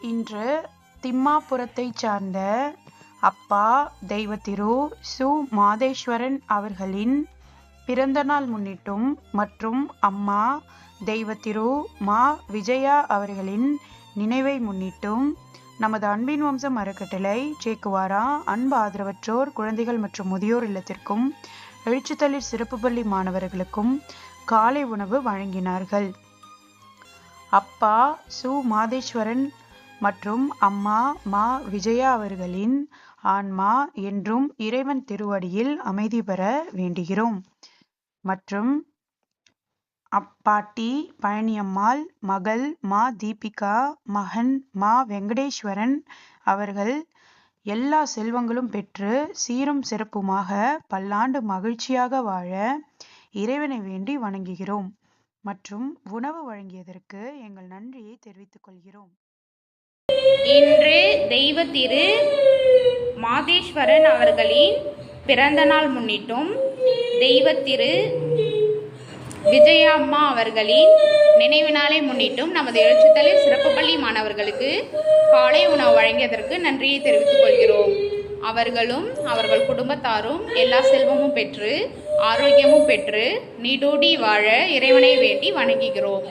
இன்று திம்மாபுரத்தைச் சார்ந்த அப்பா தெய்வத்திரு சு. மாதேஸ்வரன் அவர்களின் பிறந்தநாள் முன்னிட்டும் மற்றும் அம்மா தெய்வத்திரு மா. விஜயா அவர்களின் நினைவை முன்னிட்டும் நமது அன்பின் வம்சம் அறக்கட்டளை சேக்குவாரா அன்பு ஆதரவற்றோர் குழந்தைகள் மற்றும் முதியோர் இல்லத்திற்கும் எழுச்சித்தளிர் சிறப்பு பள்ளி மாணவர்களுக்கும் காலை உணவு வழங்கினார்கள். அப்பா சு. மாதேஸ்வரன் மற்றும் அம்மா மா விஜயா அவர்களின் ஆன்மா என்றும் இறைவன் திருவடியில் அமைதி பெற வேண்டுகிறோம். மற்றும் அப்பாட்டி பழனியம்மாள் மகள் மா தீபிகா மகன் மா வெங்கடேஸ்வரன் அவர்கள் எல்லா செல்வங்களும் பெற்று சீரும் சிறப்புமாக பல்லாண்டு மகிழ்ச்சியாக வாழ இறைவனை வேண்டி வணங்குகிறோம். மற்றும் உணவு வழங்கியதற்கு எங்கள் நன்றியை தெரிவித்துக் கொள்கிறோம். இன்று தெய்வ திரு மாதேஸ்வரன் அவர்களின் பிறந்தநாள் முன்னிட்டும் தெய்வ திரு விஜயாம்மா அவர்களின் நினைவு நாளை முன்னிட்டும் நமது எழுச்சித்தலை சிறப்பு பள்ளி மாணவர்களுக்கு காலை உணவு வழங்கியதற்கு நன்றியை தெரிவித்துக் கொள்கிறோம். அவர்களும் அவர்கள் குடும்பத்தாரும் எல்லா செல்வமும் பெற்று ஆரோக்கியமும் பெற்று நீடூடி வாழ இறைவனை வேண்டி வணங்குகிறோம்.